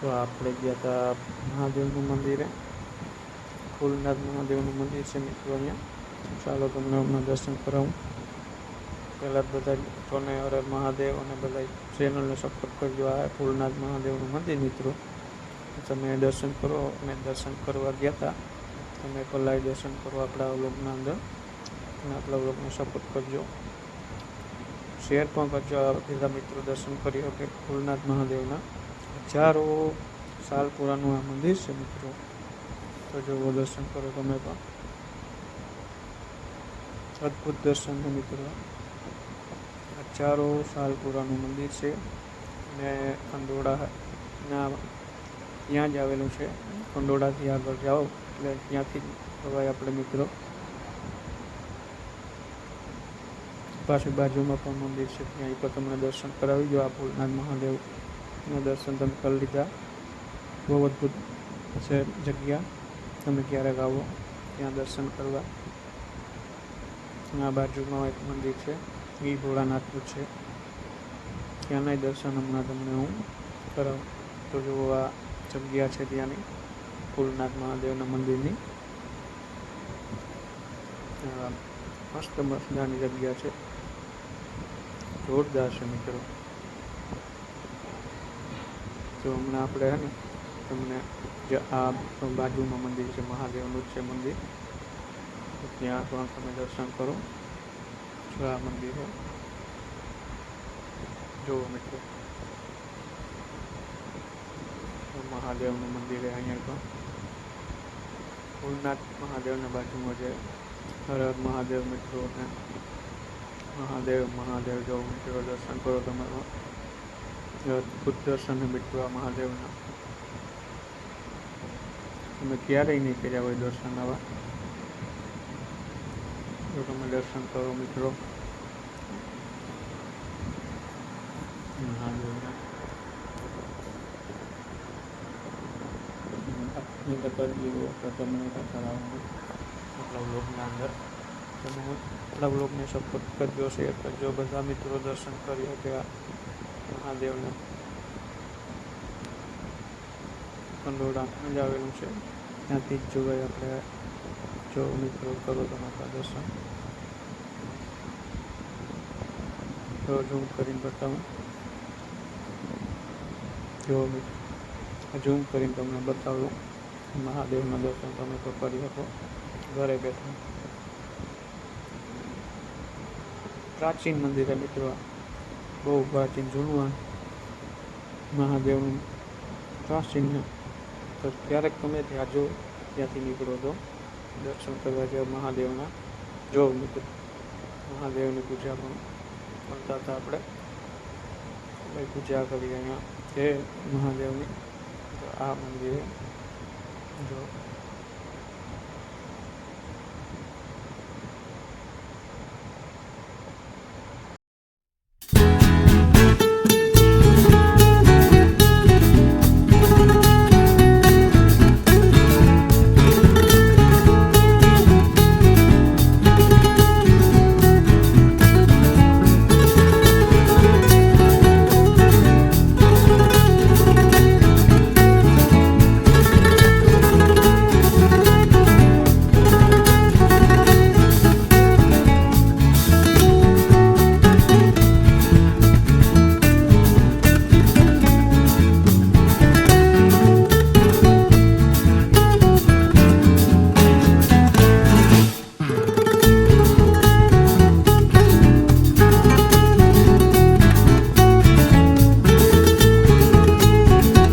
તો આપણે ગયા હતા મહાદેવનું મંદિરે ફૂલનાથ મહાદેવનું મંદિર છે મિત્રો અહીંયા. ચાલો તમને હમણાં દર્શન કરાવું. પહેલાં બધા મિત્રોને અરે મહાદેવ અને બધા ચેનલને સપોર્ટ કરજો આ ફૂલનાથ મહાદેવનું મંદિર મિત્રો. તમે દર્શન કરો અમે દર્શન કરવા ગયા હતા. તમે પહેલાં દર્શન કરો આપણા વ્લોગના અંદર અને આપણા વ્લોગને સપોર્ટ કરજો. શેર પણ કરજો આ બધા મિત્રો દર્શન કરી શકે ફૂલનાથ મહાદેવના. હજારો સાલ પુરાનું આ મંદિર છે મિત્રો. તો જો દર્શન કરો તમે પણ. અદ્ભુત દર્શન છે મિત્રો. હજારો સાલ પુરાનું મંદિર છે. ને ખંડોળા ના ત્યાં જ આવેલું છે. ખંડોળાથી આગળ જાઓ એટલે ત્યાંથી જવાય આપણે મિત્રો. પાછી બાજુમાં પણ મંદિર છે. ત્યાં પણ તમને દર્શન કરાવી દો આ ભોલનાથ મહાદેવના દર્શન તમે કરી લીધા. બહુ અદ્ભુત છે જગ્યા. તમે ક્યારેક આવો, ત્યાં દર્શન કરવા. આ બાજુમાં એક મંદિર છે, એ ભોળાનાથનું છે. ત્યાંના દર્શન હમણાં તમને હું કરાવું. તો જો આ જગ્યા છે ત્યાંની ફૂલનાથ મહાદેવના મંદિરની. મસ્ત મસ્તની જગ્યા છે. જોરદાર છે મિત્રો. તો હમણાં આપણે હે ને, તમને જે આ બાજુમાં મંદિર છે, મહાદેવનું જ છે મંદિર ત્યાં પણ તમે દર્શન કરો. છો આ મંદિર છે જુઓ મિત્રો. મહાદેવનું મંદિર છે અહીંયા પણ ભૂલનાથ મહાદેવના બાજુમાં છે. હર હર મહાદેવ મિત્રો. મહાદેવ મહાદેવ, જો મિત્રો દર્શન કરો તમારો. દર્શન મિત્રો આ મહાદેવના તમે ક્યારેય નહીં કર્યા હોય દર્શન આવા જો તમે દર્શન કરો મિત્રો મહાદેવના આપની કરજો તો તમને કરાવવાનું આપણા બ્લોગના અંદર તમે આપણા બ્લોગને સપોર્ટ કરજો શેર કરજો બધા મિત્રો દર્શન કરી શકે આ મહાદેવના કંડોળા જ આવેલું છે. ત્યાંથી જ જોવાય આપણે. જો મિત્રો કરો તમારા દર્શન. તો ઝૂમ કરીને બતાવું. જો મિત્રો ઝૂમ કરીને તમને બતાવું. મહાદેવના દર્શન તમે તો કરી શકો. ઘરે બેઠા. પ્રાચીન મંદિર મિત્રો બહુ પ્રાચીન જૂનું મહાદેવનું પ્રાચીન તો ક્યારેક તમે ત્યાં જો ત્યાંથી નીકળો તો દર્શન કરવા જેવા મહાદેવના. જો મિત્રો, મહાદેવની પૂજા પણ કરતા હતા આપણે. પૂજા કરી અહીંયા જે મહાદેવની. આ મંદિરે જો